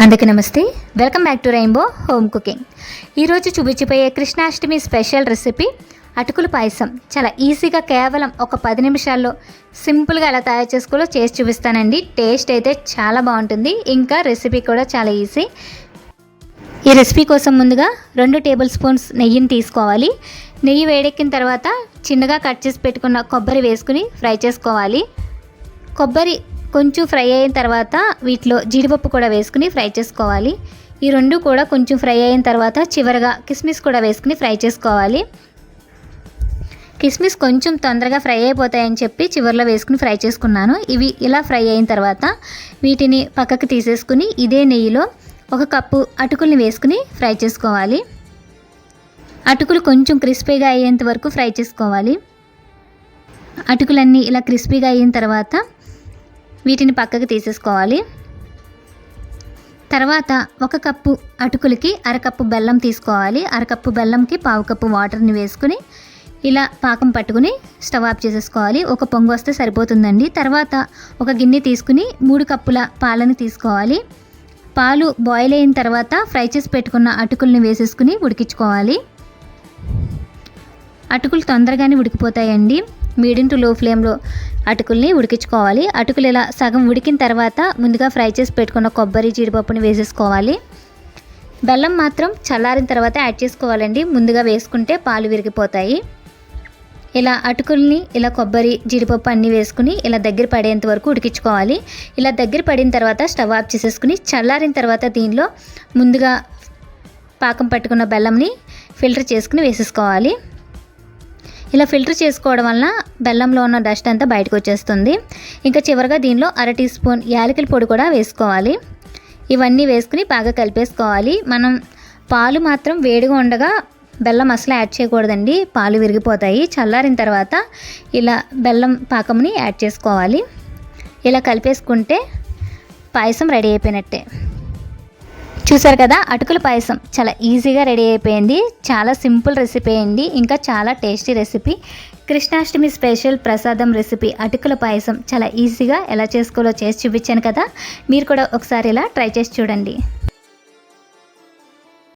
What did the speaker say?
అందరికీ నమస్తే. Welcome back to rainbow home cooking ఈరోజు చూపించిపోయే కృష్ణాష్టమి స్పెషల్ రెసిపీ అటుకులు పాయసం. చాలా ఈజీగా కేవలం ఒక పది నిమిషాల్లో సింపుల్గా ఎలా తయారు చేసుకోవాలో చేసి చూపిస్తానండి. టేస్ట్ అయితే చాలా బాగుంటుంది. ఇంకా రెసిపీ కూడా చాలా ఈజీ. ఈ రెసిపీ కోసం ముందుగా రెండు టేబుల్ స్పూన్స్ నెయ్యిని తీసుకోవాలి. నెయ్యి వేడెక్కిన తర్వాత చిన్నగా కట్ చేసి పెట్టుకున్న కొబ్బరి వేసుకుని ఫ్రై చేసుకోవాలి. కొబ్బరి కొంచెం ఫ్రై అయిన తర్వాత వీటిలో జీడిపప్పు కూడా వేసుకుని ఫ్రై చేసుకోవాలి. ఈ రెండు కూడా కొంచెం ఫ్రై అయిన తర్వాత చివరగా కిస్మిస్ కూడా వేసుకుని ఫ్రై చేసుకోవాలి. కిస్మిస్ కొంచెం తొందరగా ఫ్రై అయిపోతాయని చెప్పి చివరిలో వేసుకుని ఫ్రై చేసుకున్నాను. ఇవి ఇలా ఫ్రై అయిన తర్వాత వీటిని పక్కకు తీసేసుకుని ఇదే నెయ్యిలో ఒక కప్పు అటుకుల్ని వేసుకుని ఫ్రై చేసుకోవాలి. అటుకులు కొంచెం క్రిస్పీగా అయ్యేంత వరకు ఫ్రై చేసుకోవాలి. అటుకులన్నీ ఇలా క్రిస్పీగా అయిన తర్వాత వీటిని పక్కకు తీసేసుకోవాలి. తర్వాత ఒక కప్పు అటుకులకి అరకప్పు బెల్లం తీసుకోవాలి. అరకప్పు బెల్లంకి పావు కప్పు వాటర్ని వేసుకుని ఇలా పాకం పట్టుకుని స్టవ్ ఆఫ్ చేసేసుకోవాలి. ఒక పొంగు వస్తే సరిపోతుందండి. తర్వాత ఒక గిన్నె తీసుకుని మూడు కప్పుల పాలను తీసుకోవాలి. పాలు బాయిల్ అయిన తర్వాత ఫ్రై చేసి పెట్టుకున్న అటుకుల్ని వేసేసుకుని ఉడికించుకోవాలి. అటుకులు తొందరగానే ఉడికిపోతాయండి. మీడియం టు లో ఫ్లేమ్లో అటుకుల్ని ఉడికించుకోవాలి. అటుకులు ఇలా సగం ఉడికిన తర్వాత ముందుగా ఫ్రై చేసి పెట్టుకున్న కొబ్బరి జీడిపప్పుని వేసేసుకోవాలి. బెల్లం మాత్రం చల్లారిన తర్వాత యాడ్ చేసుకోవాలండి. ముందుగా వేసుకుంటే పాలు విరిగిపోతాయి. ఇలా అటుకుల్ని ఇలా కొబ్బరి జీడిపప్పు అన్నీ వేసుకుని ఇలా దగ్గర పడేంత వరకు ఉడికించుకోవాలి. ఇలా దగ్గర పడిన తర్వాత స్టవ్ ఆఫ్ చేసేసుకుని చల్లారిన తర్వాత దీనిలో ముందుగా పాకం పట్టుకున్న బెల్లంని ఫిల్టర్ చేసుకుని వేసేసుకోవాలి. ఇలా ఫిల్టర్ చేసుకోవడం వలన బెల్లంలో ఉన్న డస్ట్ అంతా బయటకు వచ్చేస్తుంది. ఇంకా చివరిగా దీనిలో అర టీ స్పూన్ యాలకుల పొడి కూడా వేసుకోవాలి. ఇవన్నీ వేసుకుని బాగా కలిపేసుకోవాలి. మనం పాలు మాత్రం వేడిగా ఉండగా బెల్లం అసలు యాడ్ చేయకూడదండి. పాలు విరిగిపోతాయి. చల్లారిన తర్వాత ఇలా బెల్లం పాకంని యాడ్ చేసుకోవాలి. ఇలా కలిపేసుకుంటే పాయసం రెడీ అయిపోయినట్టే. చూసారు కదా అటుకుల పాయసం. చాలా ఈజీగా రెడీ అయిపోయింది. చాలా సింపుల్ రెసిపీ అండి. ఇంకా చాలా టేస్టీ రెసిపీ. కృష్ణాష్టమి స్పెషల్ ప్రసాదం రెసిపీ అటుకుల పాయసం. చాలా ఈజీగా ఎలా చేసుకోవాలో చేసి చూపించాను కదా. మీరు కూడా ఒకసారి ఇలా ట్రై చేసి చూడండి.